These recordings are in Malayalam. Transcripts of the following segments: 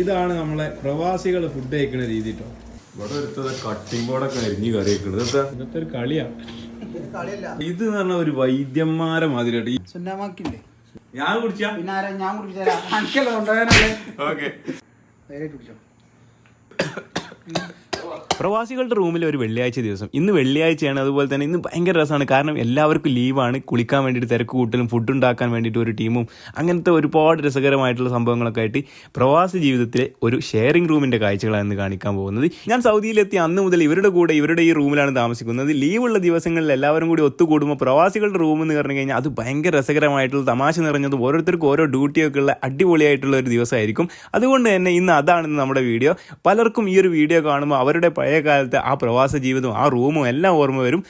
ഇതാണ് നമ്മളെ പ്രവാസികൾ ഫുഡ് കഴിക്കുന്ന രീതി കേട്ടോ ഇവിടെ ഒരുത്തത് കട്ടിംഗ് ബോർഡൊക്കെ അരിഞ്ഞ് കറി വെക്കുന്നത് ഇന്നത്തെ ഒരു കളിയാ. ഇത് എന്ന് പറഞ്ഞ ഒരു വൈദ്യന്മാരെ മാതിരി കേട്ടോ. സുന്നാമാക്കില്ലേ? ഞാൻ കുടിച്ചാ? പിന്നെ ആരാ? ഞാൻ കുടിച്ചാ ഓക്കെ കുടിച്ചോ. പ്രവാസികളുടെ റൂമിൽ ഒരു വെള്ളിയാഴ്ച ദിവസം. ഇന്ന് വെള്ളിയാഴ്ചയാണ് അതുപോലെ തന്നെ ഇന്ന് ഭയങ്കര രസമാണ്. കാരണം എല്ലാവർക്കും ലീവാണ്. കുളിക്കാൻ വേണ്ടിയിട്ട് തിരക്ക് കൂട്ടലും ഫുഡ് ഉണ്ടാക്കാൻ വേണ്ടിയിട്ട് ഒരു ടീമും അങ്ങനത്തെ ഒരുപാട് രസകരമായിട്ടുള്ള സംഭവങ്ങളൊക്കെ ആയിട്ട് പ്രവാസി ജീവിതത്തിലെ ഒരു ഷെയറിംഗ് റൂമിന്റെ കാഴ്ചകളാണ് ഇന്ന് കാണിക്കാൻ പോകുന്നത്. ഞാൻ സൗദിയിലെത്തി അന്ന് മുതൽ ഇവരുടെ കൂടെ ഇവരുടെ ഈ റൂമിലാണ് താമസിക്കുന്നത്. ലീവുള്ള ദിവസങ്ങളിൽ എല്ലാവരും കൂടി ഒത്തുകൂടുമ്പോൾ പ്രവാസികളുടെ റൂം എന്ന് പറഞ്ഞു കഴിഞ്ഞാൽ അത് ഭയങ്കര രസകരമായിട്ടുള്ള തമാശ നിറഞ്ഞതും ഓരോരുത്തർക്കും ഓരോ ഡ്യൂട്ടിയൊക്കെ ഉള്ള അടിപൊളിയായിട്ടുള്ള ഒരു ദിവസമായിരിക്കും. അതുകൊണ്ട് തന്നെ ഇന്ന് അതാണ് നമ്മുടെ വീഡിയോ. പലർക്കും ഈ ഒരു വീഡിയോ കാണുമ്പോൾ അവരുടെ പഴയ കാലത്തെ ആ പ്രവാസ ജീവിതവും ആ റൂമും എല്ലാം ഓർമ്മ വരും.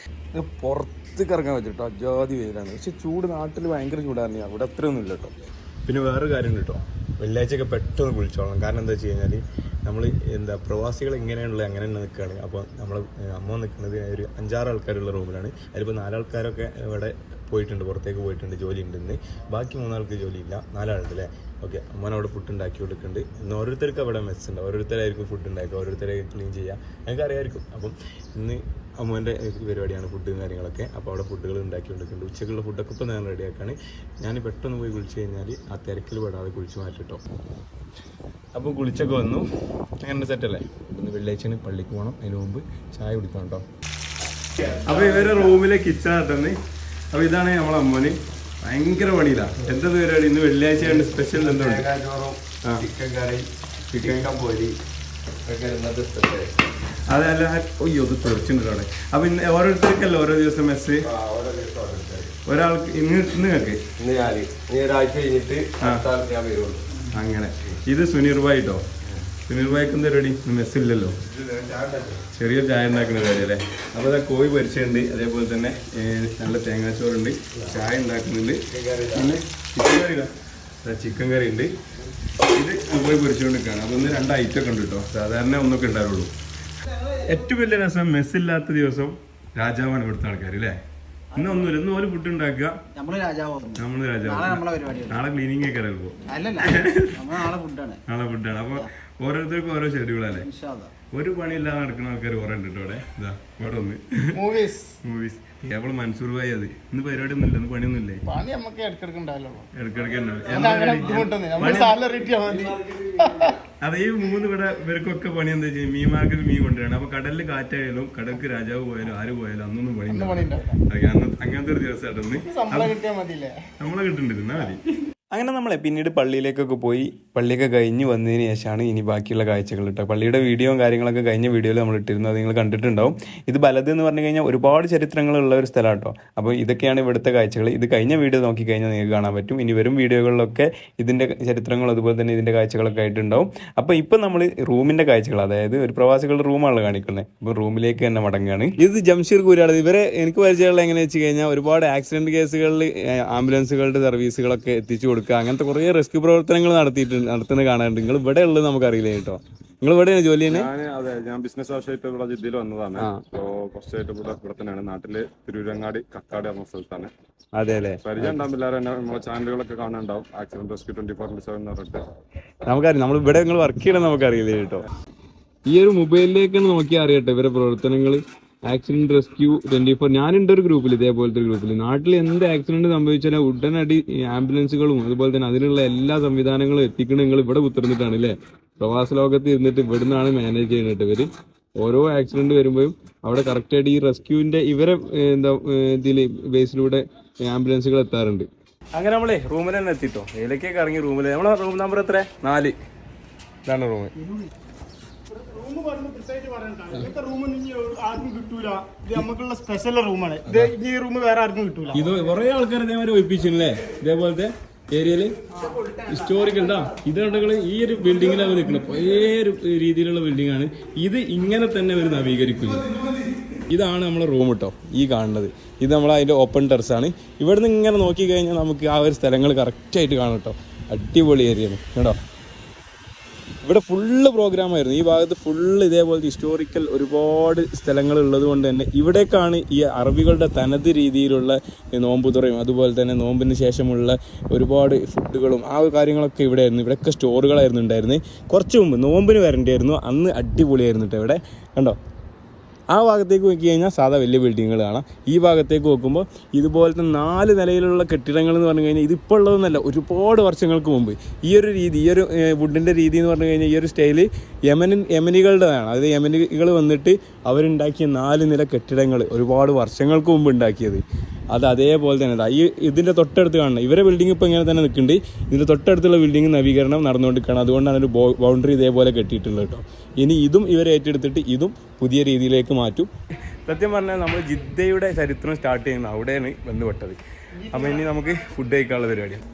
പുറത്തേക്ക് ഇറങ്ങാൻ പറ്റും കേട്ടോ. അജാതി വെയിലാണ് പക്ഷെ ചൂട് നാട്ടിൽ ഭയങ്കര ചൂടായിരുന്നു അവിടെ അത്രയൊന്നും ഇല്ല കേട്ടോ. പിന്നെ വേറൊരു കാര്യം കേട്ടോ. വെള്ളിയാഴ്ചയൊക്കെ പെട്ടെന്ന് വിളിച്ചോളണം കാരണം എന്താ വെച്ച് കഴിഞ്ഞാൽ നമ്മൾ എന്താ പ്രവാസികൾ ഇങ്ങനെയാണുള്ളത് അങ്ങനെ തന്നെ നിൽക്കുകയാണ് അപ്പോൾ നമ്മൾ അമ്മ നിൽക്കുന്നത് ഒരു അഞ്ചാറ് ആൾക്കാരുള്ള റൂമിലാണ്. അതിലിപ്പോൾ നാലാൾക്കാരൊക്കെ ഇവിടെ പോയിട്ടുണ്ട് പുറത്തേക്ക് പോയിട്ടുണ്ട് ജോലി ഉണ്ട് ഇന്ന്. ബാക്കി മൂന്നാൾക്ക് ജോലിയില്ല നാലാളുണ്ട് അല്ലേ ഓക്കെ അമ്മൻ അവിടെ ഫുഡ് ഉണ്ടാക്കി കൊടുക്കുന്നുണ്ട് ഇന്ന് ഓരോരുത്തർക്ക് അവിടെ മെസ്സുണ്ട് ഓരോരുത്തരായിരിക്കും ഫുഡ് ഉണ്ടാക്കുക ഓരോരുത്തരെ ക്ലീൻ ചെയ്യുക. ഞങ്ങൾക്ക് അറിയാമായിരിക്കും അപ്പം ഇന്ന് അമ്മേന്റെ പരിപാടിയാണ് ഫുഡും കാര്യങ്ങളൊക്കെ. അപ്പോൾ അവിടെ ഫുഡുകൾ ഉണ്ടാക്കി കൊടുക്കുന്നുണ്ട് ഉച്ചക്കുള്ള ഫുഡൊക്കെ ഇപ്പോൾ ഞാൻ റെഡിയാക്കാണ് ഞാൻ പെട്ടെന്ന് പോയി കുളിച്ച് കഴിഞ്ഞാൽ ആ തിരക്കിൽ പെടാതെ കുളിച്ച് മാറ്റിട്ടോ. അപ്പോൾ കുളിച്ചൊക്കെ വന്നു. അങ്ങനെ സെറ്റല്ലേ ഇന്ന് വെള്ളിയാഴ്ചയാണ് പള്ളിക്ക് പോകണം അതിന് മുമ്പ് ചായ കുടിക്കണം കേട്ടോ അപ്പോൾ ഇവരെ റൂമിലെ കിച്ചൺ അപ്പോൾ ഇതാണ് നമ്മളെ അമ്മന് ഭയങ്കര പണിയിലാണ് എന്താ പരിപാടി? ഇന്ന് വെള്ളിയാഴ്ച ആയതുകൊണ്ട് സ്പെഷ്യൽ എന്താ ഉണ്ട് ചിക്കൻ കറി ചിക്കൻ പൊരി ഒക്കെ ഇന്നത്തെ സ്പെഷ്യൽ അതല്ല അയ്യോ ഇത് തെറിച്ചിട്ടുണ്ട് അവിടെ. അപ്പൊ ഇന്ന് ഓരോരുത്തർക്കല്ല ഓരോ ദിവസം മെസ്സ് ഒരാൾക്ക് ഇന്ന് നിങ്ങൾക്ക്? ഒരാഴ്ച കഴിഞ്ഞിട്ട് അങ്ങനെ. ഇത് സുനീർ ഭായ് കേട്ടോ സുനീർ ഭായിക്ക് എന്താ റെഡി മെസ്സ് ഇല്ലല്ലോ. ചെറിയ ചായ ഉണ്ടാക്കുന്ന കാര്യം അല്ലേ അപ്പോൾ അതാ കോഴി പൊരിച്ചുണ്ട് അതേപോലെ തന്നെ നല്ല തേങ്ങാച്ചോറുണ്ട്. ചായ ഉണ്ടാക്കുന്നുണ്ട്. പിന്നെ ചിക്കൻ കറി. ചിക്കൻ കറി ഉണ്ട്. ഇത് കോഴി പൊരിച്ചുകൊണ്ട് നിൽക്കുകയാണ് അപ്പോൾ ഇന്ന് രണ്ട് ഐറ്റം ഒക്കെ ഉണ്ട് കേട്ടോ സാധാരണ ഒന്നൊക്കെ ഉണ്ടാവുള്ളൂ. ഏറ്റവും വലിയ രസം മെസ്സില്ലാത്ത ദിവസം രാജാവാണ് ഇവിടുത്തെ ആൾക്കാർ അല്ലേ ഇന്ന് ഒന്നുമില്ല. ഇന്ന് ഒരു ഫുഡ് ഉണ്ടാക്കുക. നമ്മൾ രാജാവും നാളെ ക്ലീനിങ് ഒക്കെ നമ്മൾ നാളെ ഫുഡാണ് അപ്പൊ ഓരോരുത്തർക്കും ഓരോ ഷെഡ്യൂളല്ലേ ഒരു പണിയില്ലാതെ നടക്കുന്ന ആൾക്കാർ കുറെ ഉണ്ട് കേട്ടോ ഇവിടെ ഇതാ ഇവിടെ ഒന്ന്. മൂവീസ് മൂവീസ് കേവൾ മൻസൂർ ഭായി അത്. ഇന്ന് പരിപാടി ഒന്നും ഇല്ല ഇന്ന് പണിയൊന്നും ഇല്ലേ പണി നമുക്ക് ഇടക്കിടക്ക് ഉണ്ടാവല്ലോ ഇടക്കിടക്ക് അതെ ഈ മൂന്ന് ഇവിടെ ഇവർക്കൊക്കെ പണി എന്താ വെച്ചാൽ മീൻ മാർക്കറ്റ് മീൻ കൊണ്ടുവരണം. അപ്പൊ കടലിൽ കാറ്റായാലും കടൽക്ക് രാജാവ് പോയാലും ആര് പോയാലും അന്നൊന്നും പണി അന്ന് അങ്ങനത്തെ ഒരു ദിവസമായിട്ട് ഒന്ന് ശമ്പളം കിട്ടിയാൽ മതിയില്ലേ? നമ്മളെ കിട്ടണ്ടിരുന്നാ മതി. അങ്ങനെ നമ്മളെ പിന്നീട് പള്ളിയിലേക്കൊക്കെ പോയി പള്ളിയൊക്കെ കഴിഞ്ഞ് വന്നതിന് ശേഷമാണ് ഇനി ബാക്കിയുള്ള കാഴ്ചകൾ കേട്ടോ പള്ളിയുടെ വീഡിയോയും കാര്യങ്ങളൊക്കെ കഴിഞ്ഞ വീഡിയോയിൽ നമ്മൾ ഇട്ടിരുന്നു അത് നിങ്ങൾ കണ്ടിട്ടുണ്ടാവും. ഇത് ബലത് എന്ന് പറഞ്ഞു കഴിഞ്ഞാൽ ഒരുപാട് ചരിത്രങ്ങളുള്ള ഒരു സ്ഥലം കേട്ടോ അപ്പോൾ ഇതൊക്കെയാണ് ഇവിടുത്തെ കാഴ്ചകൾ. ഇത് കഴിഞ്ഞ വീഡിയോ നോക്കി കഴിഞ്ഞാൽ നിങ്ങൾക്ക് കാണാൻ പറ്റും. ഇനി വരും വീഡിയോകളിലൊക്കെ ഇതിന്റെ ചരിത്രങ്ങളും അതുപോലെ തന്നെ ഇതിന്റെ കാഴ്ചകളൊക്കെ ആയിട്ടുണ്ടാവും. അപ്പോൾ ഇപ്പം നമ്മൾ റൂമിന്റെ കാഴ്ചകൾ അതായത് ഒരു പ്രവാസികളുടെ റൂമാണ് കാണിക്കുന്നത്. അപ്പോൾ റൂമിലേക്ക് തന്നെ മടങ്ങുകയാണ്. ഇത് ജംഷീർ കൂരാണ് ഇവരെ എനിക്ക് പരിചയമുള്ള എങ്ങനെയാണെന്ന് വെച്ച് കഴിഞ്ഞാൽ ഒരുപാട് ആക്സിഡന്റ് കേസുകളിൽ ആംബുലൻസുകളുടെ സർവീസുകളൊക്കെ എത്തിച്ചു കൊടുക്കുക. അങ്ങനത്തെ കുറേ റെസ്ക്യൂ പ്രവർത്തനങ്ങൾ നടത്തിയിട്ട് നടത്തുന്നത് കാണാറുണ്ട്. നിങ്ങൾ ഇവിടെ ഉള്ളത് നമുക്ക് അറിയില്ല കേട്ടോ? നിങ്ങൾ എവിടെയാണ് ജോലി ഞാൻ അതെ ഞാൻ ബിസിനസ് ആവശ്യമായിട്ട് ഇവിടെ ജില്ലയിൽ വന്നതാണ്. കുറച്ചായിട്ട് ഇവിടെ ഇവിടെ തന്നെയാണ്. നാട്ടിൽ തിരൂരങ്ങാടി കക്കാട് എന്ന സ്ഥലത്താണ്. അതെ അല്ലേ? പരിചയം ഉണ്ടാവും എല്ലാവരും നമ്മളെ ചാനലുകളൊക്കെ കാണാനുണ്ടാവും. Accident rescue twenty four seven എന്ന് പറഞ്ഞിട്ട്. നമുക്കറിയാം. നമ്മൾ ഇവിടെ നിങ്ങൾ വർക്ക് ചെയ്യണം നമുക്കറിയില്ല കേട്ടോ? ഈ ഒരു മൊബൈലിലേക്ക് നോക്കി അറിയട്ടെ ഇവരെ പ്രവർത്തനങ്ങൾ ആക്സിഡന്റ് റെസ്ക്യൂ ട്വന്റി ഫോർ ഞാനുണ്ട് ഒരു ഗ്രൂപ്പിൽ ഇതേപോലത്തെ ഒരു ഗ്രൂപ്പിൽ നാട്ടിൽ എന്ത് ആക്സിഡന്റ് സംഭവിച്ചാലും ഉടനടി ആംബുലൻസുകളും അതുപോലെ തന്നെ അതിനുള്ള എല്ലാ സംവിധാനങ്ങളും എത്തിക്കണം നിങ്ങൾ ഇവിടെ ഉത്തർന്നിട്ടാണ് അല്ലേ പ്രവാസ ലോകത്ത് ഇരുന്നിട്ട് ഇവിടുന്നാണ് മാനേജ് ചെയ്യുന്നത് ഇവർ. ഓരോ ആക്സിഡന്റ് വരുമ്പോഴും അവിടെ കറക്റ്റായിട്ട് ഈ റെസ്ക്യൂവിന്റെ ഇവരെ എന്താ ഇതിൽ ബേസിലൂടെ ആംബുലൻസുകൾ എത്താറുണ്ട്. അങ്ങനെ നമ്മളെ റൂമിൽ തന്നെ എത്തിട്ടോ. ഏലക്കൊക്കെ ഇറങ്ങി റൂമിൽ നമ്മളെ റൂം നമ്പർ എത്ര നാല്. ഇതാണ് റൂം റൂം ആർക്കും ഇത് നമുക്കുള്ള സ്പെഷ്യൽ റൂമാണ് ഈ റൂം വേറെ ആർക്കും കുറെ ആൾക്കാർ ഇതേമാതിരി ഒഴിപ്പിച്ചില്ലേ? ഇതേപോലത്തെ ഏരിയയിൽ ഹിസ്റ്റോറിക്കൽ ഉണ്ടാ? ഇത് കണ്ടെങ്കിൽ ഈ ഒരു ബിൽഡിങ്ങിലാണ് നിൽക്കുന്നത് പഴയ ഒരു രീതിയിലുള്ള ബിൽഡിംഗ് ആണ്. ഇത് ഇങ്ങനെ തന്നെ അവർ നവീകരിക്കുന്നു. ഇതാണ് നമ്മളെ റൂം കേട്ടോ ഈ കാണുന്നത്. ഇത് നമ്മൾ അതിന്റെ ഓപ്പൺ ടെറസ് ആണ്. ഇവിടുന്ന് ഇങ്ങനെ നോക്കി കഴിഞ്ഞാൽ നമുക്ക് ആ ഒരു സ്ഥലങ്ങൾ കറക്റ്റ് ആയിട്ട് കാണും കേട്ടോ അടിപൊളി ഏരിയ ആണ്. കേട്ടോ ഇവിടെ ഫുള്ള് പ്രോഗ്രാമായിരുന്നു ഈ ഭാഗത്ത് ഫുള്ള് ഇതേപോലത്തെ ഹിസ്റ്റോറിക്കൽ ഒരുപാട് സ്ഥലങ്ങൾ ഉള്ളത് കൊണ്ട് തന്നെ ഇവിടേക്കാണ് ഈ അറബികളുടെ തനത് രീതിയിലുള്ള നോമ്പുതുറയും അതുപോലെ തന്നെ നോമ്പിന് ശേഷമുള്ള ഒരുപാട് ഫുഡുകളും ആ കാര്യങ്ങളൊക്കെ ഇവിടെ ആയിരുന്നു ഇവിടെയൊക്കെ സ്റ്റോറുകളായിരുന്നു ഉണ്ടായിരുന്നത്. കുറച്ച് മുമ്പ് നോമ്പിന് വരേണ്ടിയായിരുന്നു. അന്ന് അടിപൊളിയായിരുന്നു കേട്ടോ ഇവിടെ. കണ്ടോ? ആ ഭാഗത്തേക്ക് നോക്കി കഴിഞ്ഞാൽ സാധാ വലിയ ബിൽഡിങ്ങുകൾ കാണാം ഈ ഭാഗത്തേക്ക് നോക്കുമ്പോൾ ഇതുപോലത്തെ നാല് നിലയിലുള്ള കെട്ടിടങ്ങൾ എന്ന് പറഞ്ഞു കഴിഞ്ഞാൽ ഇതിപ്പോൾ ഉള്ളതൊന്നല്ല ഒരുപാട് വർഷങ്ങൾക്ക് മുമ്പ്. ഈ ഒരു രീതി ഈ ഒരു വുഡിന്റെ രീതി എന്ന് പറഞ്ഞു കഴിഞ്ഞാൽ ഈ ഒരു സ്റ്റൈൽ യമനൻ യമനികളുടേതാണ്. അതായത് യമനികൾ വന്നിട്ട് അവരുണ്ടാക്കിയ നാല് നില കെട്ടിടങ്ങൾ ഒരുപാട് വർഷങ്ങൾക്ക് മുമ്പ് ഉണ്ടാക്കിയത്. അത് അതേപോലെ തന്നെ ഈ ഇതിന്റെ തൊട്ടടുത്ത് കാണണം ഇവരെ ബിൽഡിംഗ് ഇപ്പോൾ ഇങ്ങനെ തന്നെ നിൽക്കുന്നുണ്ട്. ഇതിന്റെ തൊട്ടടുത്തുള്ള ബിൽഡിംഗ് നവീകരണം നടന്നുകൊണ്ടിരിക്കുകയാണ്. അതുകൊണ്ടാണ് ഒരു ബൗണ്ടറി ഇതേപോലെ കെട്ടിയിട്ടുള്ളത് കേട്ടോ. ഇനി ഇതും ഇവരെ ഏറ്റെടുത്തിട്ട് ഇതും പുതിയ രീതിയിലേക്ക് മാറ്റും. സത്യം പറഞ്ഞാൽ നമ്മൾ ജിദ്ദയുടെ ചരിത്രം സ്റ്റാർട്ട് ചെയ്യുന്നത് അവിടെയാണ് ബന്ധപ്പെട്ടത്. അപ്പോൾ ഇനി നമുക്ക് ഫുഡ് കഴിക്കാനുള്ള പരിപാടിയാണ്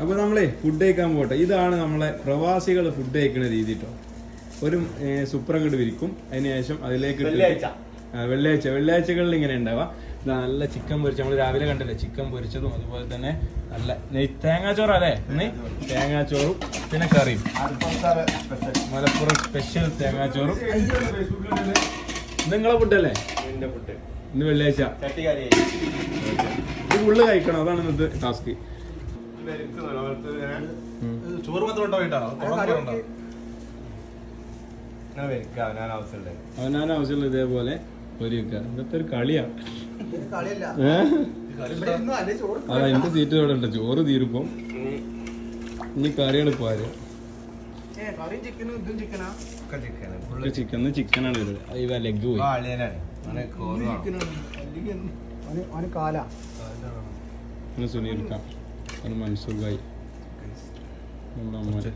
അപ്പോൾ നമ്മളെ ഫുഡ് കഴിക്കാൻ പോട്ടെ. ഇതാണ് നമ്മളെ പ്രവാസികൾ ഫുഡ് കഴിക്കുന്ന രീതി കേട്ടോ. ഒരു സുപ്രകട് വിരിക്കും. അതിനുശേഷം അതിലേക്ക് വെള്ളിയാഴ്ച. വെള്ളിയാഴ്ചകളിൽ ഇങ്ങനെ ഉണ്ടാവുക ഇതാ നല്ല ചിക്കൻ പൊരിച്ച നമ്മൾ രാവിലെ കണ്ടല്ലേ? ചിക്കൻ പൊരിച്ചതും അതുപോലെ തന്നെ നല്ല തേങ്ങാച്ചോറ അല്ലേ ഇന്ന് തേങ്ങാച്ചോറും പിന്നെ കറിയും. മലപ്പുറം സ്പെഷ്യൽ തേങ്ങാച്ചോറും. നിങ്ങളെ നിങ്ങളെ ഫുഡല്ലേ ഇന്ന് വെള്ളിയാഴ്ച. ഇത് ഉള്ളു കഴിക്കണം? അതാണ് ഇന്നത്തെ ടാസ്ക് ചോറ് മാത്രം ഞാൻ അവനാൻ ആവശ്യമുള്ള ഇതേപോലെ ഇന്നത്തെ ഒരു കളിയാണ് ഏ? അതാ എന്റെ സീറ്റ് ഇവിടെ ഉണ്ട്. ചോറ് തീരുമ്പോ ഇനി കറിയാണ് പോര് ചിക്കൻ ചിക്കനാണ് ഇവ ലെഗ് പോയി. മനസ്സുഖായി സുനീൽ ഖാൻ മൻസൂർ ഭായി നമ്മുടെ അമ്മ.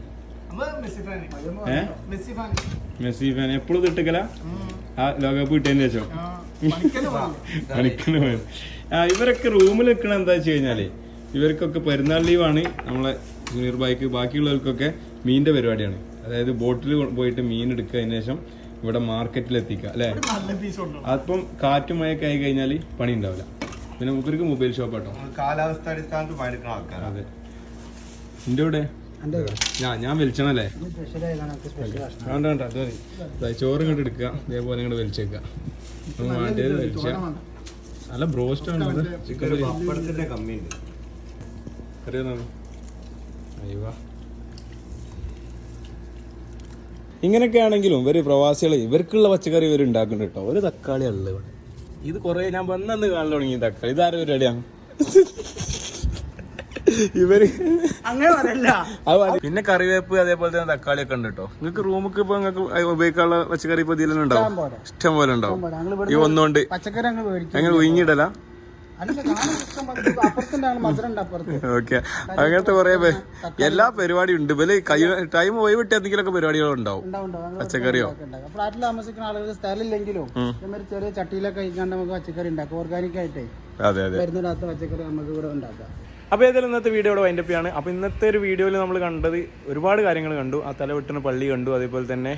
മെസ്സി ഫാൻ എപ്പോഴും തിട്ടിക്കല ആ ലോകകപ്പ് കിട്ടിയതിന് ശേഷം. പണിക്കന് പോയത് ആ ഇവരൊക്കെ റൂമിൽ നിൽക്കണ എന്താ വെച്ച് കഴിഞ്ഞാൽ ഇവർക്കൊക്കെ പെരുന്നാൾ ലീവാണ് നമ്മളെ സുനീർ ബായിക്ക് ബാക്കിയുള്ളവർക്കൊക്കെ മീനിന്റെ പരിപാടിയാണ്. അതായത് ബോട്ടിൽ പോയിട്ട് മീൻ എടുക്കുക അതിന് ശേഷം ഇവിടെ മാർക്കറ്റിൽ എത്തിക്കുക അല്ലേ? അപ്പം കാറ്റും മഴയൊക്കെ ആയി കഴിഞ്ഞാൽ പണി ഉണ്ടാവില്ല. പിന്നെ മൂപ്പർക്ക് മൊബൈൽ ഷോപ്പ് കേട്ടോ കാലാവസ്ഥ അടിസ്ഥാനത്ത് അതെ. എന്റെ ഇവിടെ ഞാൻ ഞാൻ വലിച്ചണല്ലേ? വേണ്ട വേണ്ട അത് മതി. ദാ ചോറ് ഇങ്ങോട്ട് എടുക്കുക. ഇതേപോലെ ഇങ്ങോട്ട് വലിച്ചേക്കുക. വേണ്ടത് വലിച്ച. നല്ല ബ്രോസ്റ്റ് ആണ് ഇത്. ചിക്കൻ പപ്പടത്തിന്റെ കമ്മിയുണ്ട്. അറിയാന്നാണ് അയ്യോ ഇങ്ങനെയൊക്കെ ആണെങ്കിലും ഇവർ പ്രവാസികൾ ഇവർക്കുള്ള പച്ചക്കറി ഇവർ ഉണ്ടാക്കുന്നുണ്ട് കേട്ടോ. ഒരു തക്കാളി അല്ല ഇവിടെ. ഇത് കൊറേ ഞാൻ വന്നു കാണാൻ തുടങ്ങി തക്കാളി. ഇതാരും പരിപാടിയാണ് ഇവർ അങ്ങനെ പറയല്ല. പിന്നെ കറിവേപ്പ് അതേപോലെ തന്നെ തക്കാളി ഒക്കെ ഉണ്ട് കേട്ടോ നിങ്ങൾക്ക് റൂമിക്ക് ഇപ്പൊ നിങ്ങൾക്ക് ഉപയോഗിക്കാനുള്ള പച്ചക്കറി ഇപ്പൊ ഇതിലെല്ലാം ഉണ്ടാവും? ഇഷ്ടം പോലെ. ഉണ്ടാവും. ഈ ഒന്നുകൊണ്ട് പച്ചക്കറി അങ്ങനെ അപ്പുറത്ത്. ഓക്കെ. അങ്ങനത്തെ കുറെ എല്ലാ പരിപാടിയും ഉണ്ട്. ഇപ്പൊ കൈ ടൈം ഒഴിവിട്ട് എന്തെങ്കിലുമൊക്കെ പരിപാടികൾ ഉണ്ടാവും. പച്ചക്കറിയോ? ഫ്ലാറ്റിൽ താമസിക്കുന്ന ആളുകൾ സ്ഥലമില്ലെങ്കിലും ചെറിയ ചട്ടിയിലൊക്കെ കഴിക്കാണ്ട് നമുക്ക് പച്ചക്കറി ഉണ്ടാക്കാം. ഓർഗാനിക് ആയിട്ടേ അതെ അതെ. പച്ചക്കറി നമുക്ക് ഇവിടെ ഉണ്ടാക്കാം. അപ്പോൾ ഏതായാലും ഇന്നത്തെ വീഡിയോ ഇവിടെ വൈൻഡപ്പ് ആണ് അപ്പോൾ ഇന്നത്തെ ഒരു വീഡിയോയിൽ നമ്മൾ കണ്ടത് ഒരുപാട് കാര്യങ്ങൾ കണ്ടു. ആ തലവെട്ടുന്ന പള്ളി കണ്ടു. അതേപോലെ തന്നെ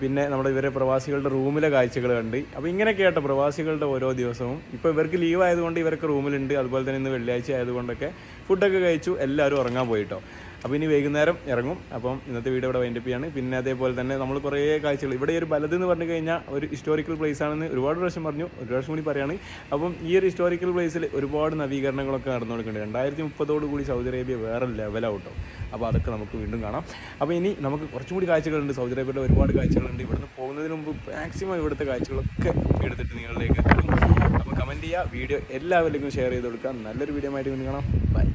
പിന്നെ നമ്മുടെ ഇവരെ പ്രവാസികളുടെ റൂമിലെ കാഴ്ചകൾ കണ്ട്. അപ്പോൾ ഇങ്ങനെ കേട്ട പ്രവാസികളുടെ ഓരോ ദിവസവും. ഇപ്പോൾ ഇവർക്ക് ലീവ് ആയതുകൊണ്ട് ഇവരൊക്കെ റൂമിലുണ്ട്. അതുപോലെ തന്നെ ഇന്ന് വെള്ളിയാഴ്ച ആയതുകൊണ്ടൊക്കെ ഫുഡൊക്കെ കഴിച്ചു. എല്ലാവരും ഉറങ്ങാൻ പോയിട്ടോ. അപ്പോൾ ഇനി വൈകുന്നേരം ഇറങ്ങും. അപ്പം ഇന്നത്തെ വീഡിയോ ഇവിടെ വൈൻഡപ്പ് ചെയ്യാണ്. പിന്നെ അതേപോലെ തന്നെ നമ്മൾ കുറേ കാഴ്ചകൾ. ഇവിടെ ഒരു ബലത് എന്ന് പറഞ്ഞു കഴിഞ്ഞാൽ ഒരു ഹിസ്റ്റോറിക്കൽ പ്ലേസ് ആണെന്ന് ഒരുപാട് പ്രാവശ്യം പറഞ്ഞു. ഒരു പ്രാവശ്യം കൂടി പറയാണ്. അപ്പം ഈ ഒരു ഹിസ്റ്റോറിക്കൽ പ്ലേസിൽ ഒരുപാട് നവീകരണങ്ങളൊക്കെ നടന്നുകൊടുക്കുന്നുണ്ട് രണ്ടായിരത്തി മുപ്പതോട് കൂടി സൗദി അറേബ്യ വേറെ ലെവലാവട്ടോ അപ്പോൾ അതൊക്കെ നമുക്ക് വീണ്ടും കാണാം. അപ്പോൾ ഇനി നമുക്ക് കുറച്ചും കൂടി കാഴ്ചകളുണ്ട്. സൗദി അറേബ്യയുടെ ഒരുപാട് കാഴ്ചകളുണ്ട്. ഇവിടുന്ന് പോകുന്നതിന് മുമ്പ് മാക്സിമം ഇവിടുത്തെ കാഴ്ചകളൊക്കെ എടുത്തിട്ട് നിങ്ങളിലേക്ക് അപ്പോൾ കമന്റ് ചെയ്യുക. വീഡിയോ എല്ലാവരിലേക്കും ഷെയർ ചെയ്ത് കൊടുക്കുക. നല്ലൊരു വീഡിയോ ആയിട്ട് വീണ്ടും കാണാം. ബൈ